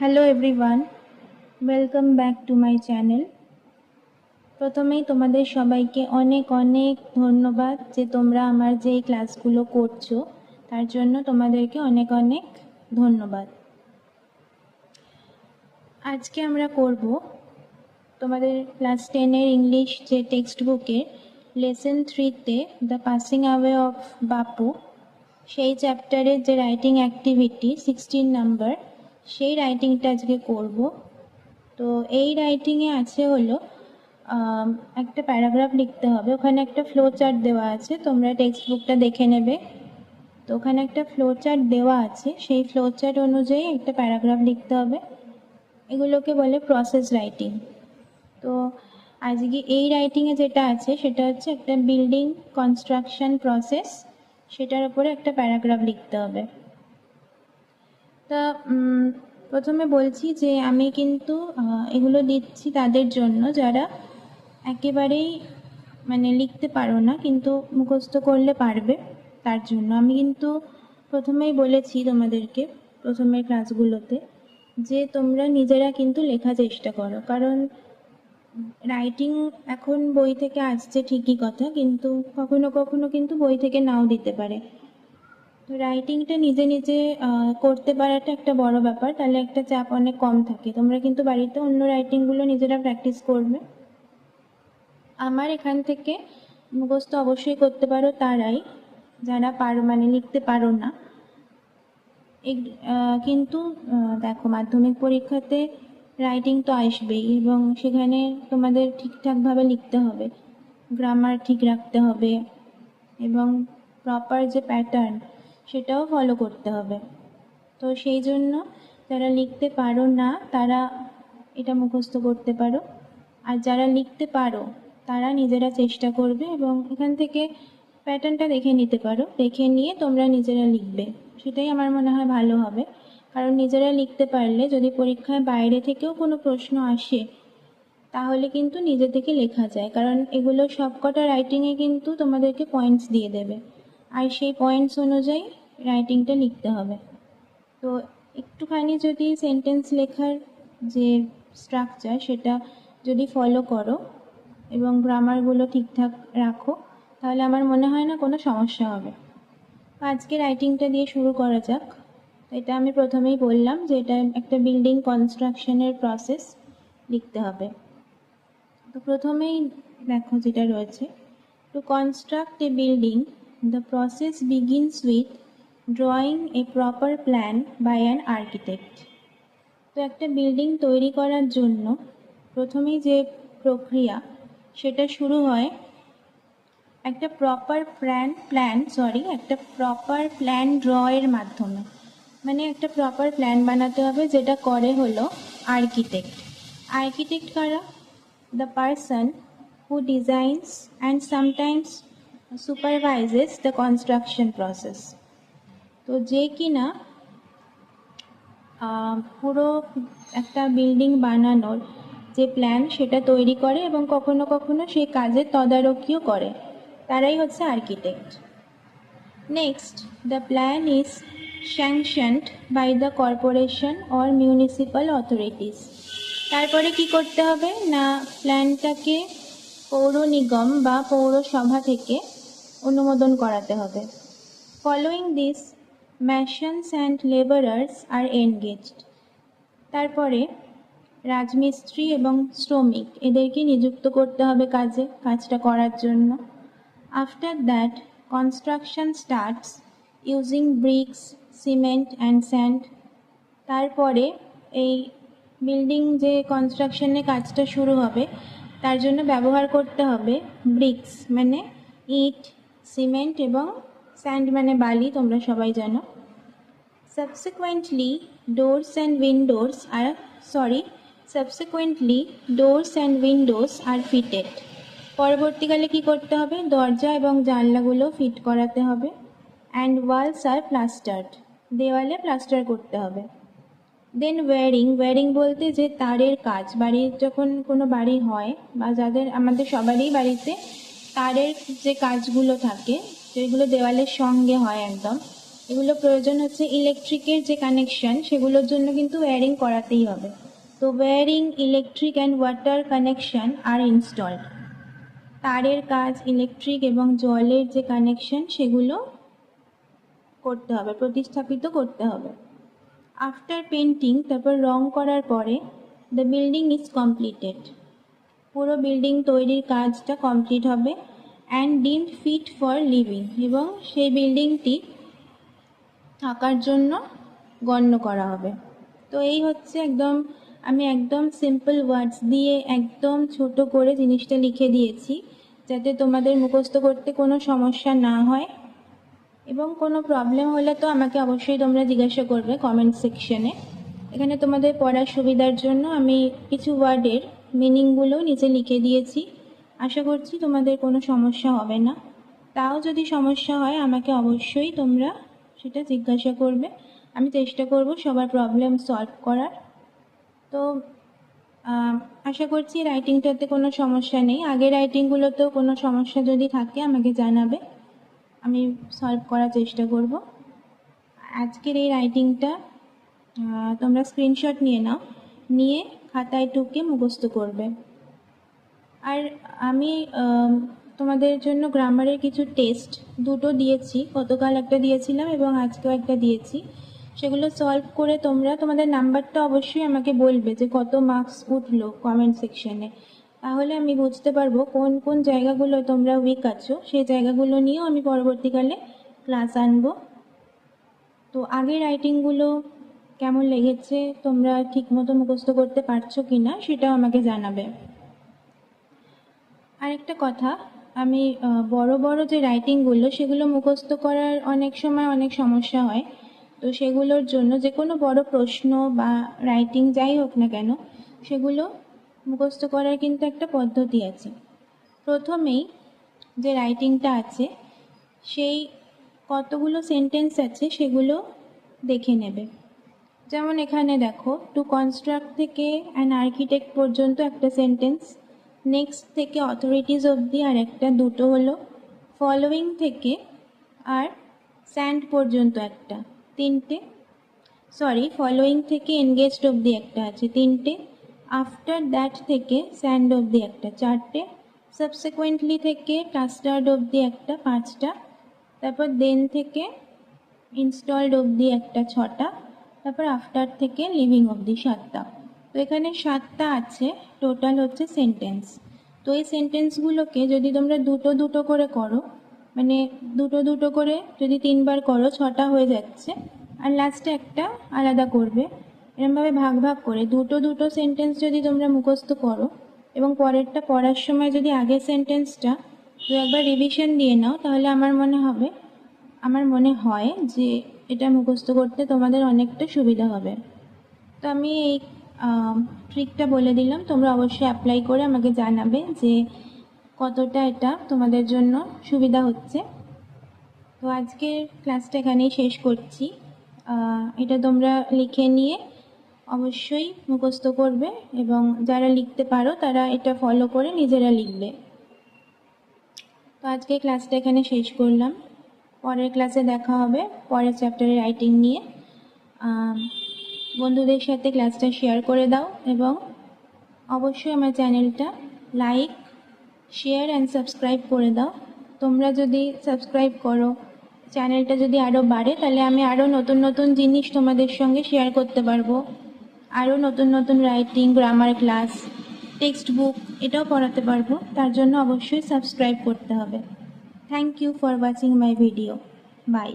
Hello everyone welcome back to my channel প্রথমেই তোমাদের সবাইকে অনেক অনেক ধন্যবাদ যে তোমরা আমার যে ক্লাসগুলো করছ। তার জন্য তোমাদেরকে অনেক অনেক ধন্যবাদ। আজকে আমরা করব তোমাদের ক্লাস টেনের ইংলিশ যে টেক্সট বুকের লেসন থ্রিতে দ্য পাসিং অ্যাওয়ে অফ বাপু সেই চ্যাপ্টারের যে রাইটিং অ্যাক্টিভিটি সিক্সটিন নাম্বার সেই রাইটিংটা আজকে করব। তো এই রাইটিংয়ে আছে হলো একটা প্যারাগ্রাফ লিখতে হবে। ওখানে একটা ফ্লো চার্ট দেওয়া আছে, তোমরা টেক্সট বুকটা দেখে নেবে। তো ওখানে একটা ফ্লো চার্ট দেওয়া আছে। সেই ফ্লো চার্ট অনুযায়ী একটা প্যারাগ্রাফ লিখতে হবে। এগুলোকে বলে প্রসেস রাইটিং তো আজকে এই রাইটিংয়ে যেটা আছে, সেটা হচ্ছে একটা বিল্ডিং কনস্ট্রাকশন প্রসেস সেটার উপরে একটা প্যারাগ্রাফ লিখতে হবে। তা প্রথমে বলছি যে আমি কিন্তু এগুলো দিচ্ছি তাদের জন্য যারা একেবারেই মানে লিখতে পারো না কিন্তু মুখস্থ করলে পারবে তার জন্য। আমি কিন্তু প্রথমেই বলেছি তোমাদেরকে প্রথমের ক্লাসগুলোতে যে তোমরা নিজেরা কিন্তু লেখা চেষ্টা করো। কারণ রাইটিং এখন বই থেকে আসছে ঠিকই কথা কিন্তু কখনো কখনো কিন্তু বই থেকে নাও দিতে পারে। রাইটিংটা নিজে নিজে করতে পারাটা একটা বড় ব্যাপার। তাহলে একটা চাপ অনেক কম থাকে। তোমরা কিন্তু বাড়িতে অন্য রাইটিংগুলো নিজেরা প্র্যাকটিস করবে। আমার এখান থেকে মুখস্থ অবশ্যই করতে পারো তারাই, যারা পারো মানে লিখতে পারো না। কিন্তু দেখো মাধ্যমিক পরীক্ষাতে রাইটিং তো আসবেই এবং সেখানে তোমাদের ঠিকঠাকভাবে লিখতে হবে। গ্রামার ঠিক রাখতে হবে এবং প্রপার যে প্যাটার্ন সেটাও ফলো করতে হবে। তো সেই জন্য যারা লিখতে পারো না, তারা এটা মুখস্থ করতে পারো। আর যারা লিখতে পারো, তারা নিজেরা চেষ্টা করবে এবং এখান থেকে প্যাটার্নটা দেখে নিতে পারো। দেখে নিয়ে তোমরা নিজেরা লিখবে। সেটাই আমার মনে হয় ভালো হবে। কারণ নিজেরা লিখতে পারলে যদি পরীক্ষায় বাইরে থেকেও কোনো প্রশ্ন আসে, তাহলে কিন্তু নিজে থেকে লেখা যায়। কারণ এগুলো সবকটা রাইটিংয়ে কিন্তু তোমাদেরকে পয়েন্টস দিয়ে দেবে। আর সেই পয়েন্টস অনুযায়ী রাইটিংটা লিখতে হবে। তো একটুখানি যদি সেন্টেন্স লেখার যে স্ট্রাকচার সেটা যদি ফলো করো এবং গ্রামারগুলো ঠিকঠাক রাখো, তাহলে আমার মনে হয় না কোনো সমস্যা হবে। আজকে রাইটিংটা দিয়ে শুরু করা যাক। এটা আমি প্রথমেই বললাম যে এটা একটা বিল্ডিং কনস্ট্রাকশনের প্রসেস লিখতে হবে। তো প্রথমেই দেখো যেটা রয়েছে। To construct a building the process begins with drawing a proper plan by an architect তো একটা বিল্ডিং তৈরি করার জন্য প্রথমেই যে প্রক্রিয়া, সেটা শুরু হয় একটা প্রপার প্ল্যান প্ল্যান সরি একটা প্রপার প্ল্যান ড্র এর মাধ্যমে। মানে একটা প্রপার প্ল্যান বানাতে হবে যেটা করে হলো আর্কিটেক্ট আর্কিটেক্ট কারা? The person who designs and sometimes supervises the construction process তো যে কিনা পুরো একটা বিল্ডিং বানানোর যে প্ল্যান সেটা তৈরি করে এবং কখনো কখনো সেই কাজের তদারকিও করে। তারাই হচ্ছে architect next the plan is sanctioned by the corporation or municipal authorities তারপরে কি করতে হবে? না প্ল্যানটাকে পৌর নিগম বা পৌরসভা থেকে অনুমোদন করাতে হবে। Following this masons and labourers are engaged তারপরে রাজমিস্ত্রি এবং শ্রমিক এদেরকে নিযুক্ত করতে হবে কাজে, কাজটা করার জন্য। After that construction starts using bricks cement and sand তারপরে এই বিল্ডিং যে কনস্ট্রাকশনের কাজটা শুরু হবে, তার জন্য ব্যবহার করতে হবে ব্রিক্স মানে ইট সিমেন্ট এবং স্যান্ড মানে বালি, তোমরা সবাই জানো। Subsequently, doors and windows are sorry. Subsequently, doors and windows are fitted. পরবর্তীকালে কি করতে হবে দরজা এবং জানলাগুলো ফিট করাতে হবে অ্যান্ড ওয়ালস আর প্লাস্টার্ড দেওয়ালে প্লাস্টার করতে হবে দেন ওয়্যারিং ওয়্যারিং বলতে যে তারের কাজ বাড়ির যখন কোনো বাড়ি হয় বা যাদের আমাদের সবারই বাড়িতে তারের যে কাজগুলো থাকে যেগুলো দেওয়ালের সঙ্গে হয় একদম এগুলো প্রয়োজন হচ্ছে ইলেকট্রিকের যে কানেকশন সেগুলোর জন্য কিন্তু ওয়্যারিং করাতেই হবে। তো wiring electric and water connection are installed তারের কাজ ইলেকট্রিক এবং জলের যে কানেকশন সেগুলো করতে হবে, প্রতিস্থাপিত করতে হবে। আফটার পেন্টিং তারপর রং করার পরে দ্য বিল্ডিং ইজ কমপ্লিটেড পুরো বিল্ডিং তৈরির কাজটা কমপ্লিট হবে। অ্যান্ড ডিম ফিট ফর লিভিং এবং সেই বিল্ডিংটি থাকার জন্য গণ্য করা হবে। তো এই হচ্ছে একদম, আমি একদম সিম্পল ওয়ার্ডস দিয়ে একদম ছোট করে জিনিসটা লিখে দিয়েছি, যাতে তোমাদের মুখস্থ করতে কোনো সমস্যা না হয়। এবং কোনো প্রবলেম হলে তো আমাকে অবশ্যই তোমরা জিজ্ঞাসা করবে কমেন্ট সেকশনে এখানে তোমাদের পড়ার সুবিধার জন্য আমি কিছু ওয়ার্ডের মিনিংগুলো নিচে লিখে দিয়েছি। আশা করছি তোমাদের কোনো সমস্যা হবে না। তাও যদি সমস্যা হয়, আমাকে অবশ্যই তোমরা সেটা জিজ্ঞাসা করবে। আমি চেষ্টা করব সবার প্রবলেম সলভ করার। তো আশা করছি রাইটিংটাতে কোনো সমস্যা নেই। আগের রাইটিংগুলোতেও কোনো সমস্যা যদি থাকে আমাকে জানাবে। আমি সলভ করার চেষ্টা করব। আজকের এই রাইটিংটা তোমরা স্ক্রিনশট নিয়ে নাও। নিয়ে খাতায় টুকে মুখস্থ করবে। আর আমি আম, তোমাদের জন্য গ্রামারের কিছু টেস্ট দুটো দিয়েছি, গতকাল একটা দিয়েছিলাম এবং আজকেও একটা দিয়েছি। সেগুলো সলভ করে তোমরা তোমাদের নাম্বারটা অবশ্যই আমাকে বলবে যে কত মার্কস উঠল কমেন্ট সেকশনে তাহলে আমি বুঝতে পারব কোন কোন জায়গাগুলো তোমরা উইক আছো, সেই জায়গাগুলো নিয়েও আমি পরবর্তীকালে ক্লাস আনব। তো আগের রাইটিংগুলো কেমন লেগেছে, তোমরা ঠিকমতো মুখস্থ করতে পারছ কি না সেটাও আমাকে জানাবে। আরেকটা কথা আমি বড় বড় যে রাইটিংগুলো সেগুলো মুখস্থ করার অনেক সময় অনেক সমস্যা হয়। তো সেগুলোর জন্য যে কোনো বড় প্রশ্ন বা রাইটিং যাই হোক না কেন, সেগুলো মুখস্থ করার কিন্তু একটা পদ্ধতি আছে। প্রথমেই যে রাইটিংটা আছে, সেই কতগুলো সেন্টেন্স আছে সেগুলো দেখে নেবে। যেমন এখানে দেখো টু কনস্ট্রাক্ট থেকে অ্যান আর্কিটেক্ট পর্যন্ত একটা সেন্টেন্স নেক্সট থেকে অথরিটিস অবধি আর একটা দুটো হলো ফলোয়িং থেকে আর স্যান্ড পর্যন্ত একটা, তিনটে সরি ফলোয়িং থেকে এনগেজড অবধি একটা আছে, তিনটে আফটার দ্যাট থেকে স্যান্ড অবধি একটা, চারটে সাবসিকুয়েন্টলি থেকে টাস্টার্ড অবধি একটা, পাঁচটা, তারপর দেন থেকে ইনস্টলড অবধি একটা, ছটা, তারপর আফটার থেকে লিভিং অবধি সাতটা। তো এখানে সাতটা আছে টোটাল হচ্ছে সেন্টেন্স তো এই সেন্টেন্সগুলোকে যদি তোমরা দুটো দুটো করে করো মানে দুটো দুটো করে যদি তিনবার করো, ছটা হয়ে যাচ্ছে। আর লাস্টে একটা আলাদা করবে। এরমভাবে ভাগ ভাগ করে দুটো দুটো সেন্টেন্স যদি তোমরা মুখস্থ করো, এবং পরেরটা পড়ার সময় যদি আগের সেন্টেন্সটা দু একবার রিভিশন দিয়ে নাও, তাহলে আমার মনে হবে, আমার মনে হয় যে এটা মুখস্থ করতে তোমাদের অনেকটা সুবিধা হবে। তো আমি এই ট্রিকটা বলে দিলাম। তোমরা অবশ্যই অ্যাপ্লাই করে আমাকে জানাবে যে কতটা এটা তোমাদের জন্য সুবিধা হচ্ছে। তো আজকের ক্লাসটা এখানেই শেষ করছি। এটা তোমরা লিখে নিয়ে অবশ্যই মুখস্থ করবে এবং যারা লিখতে পারো তারা এটা ফলো করে নিজেরা লিখবে। তো আজকে ক্লাসটা এখানে শেষ করলাম। পরের ক্লাসে দেখা হবে, পরের চ্যাপ্টারের রাইটিং নিয়ে। বন্ধুদের সাথে ক্লাসটা শেয়ার করে দাও এবং অবশ্যই আমার চ্যানেলটা লাইক শেয়ার অ্যান্ড সাবস্ক্রাইব করে দাও। তোমরা যদি সাবস্ক্রাইব করো চ্যানেলটা যদি আরও বাড়ে, তাহলে আমি আরও নতুন নতুন জিনিস তোমাদের সঙ্গে শেয়ার করতে পারব। আরও নতুন নতুন writing grammar class text book এটাও পড়াতে পারব। তার জন্য অবশ্যই সাবস্ক্রাইব করতে হবে। Thank you for watching my video bye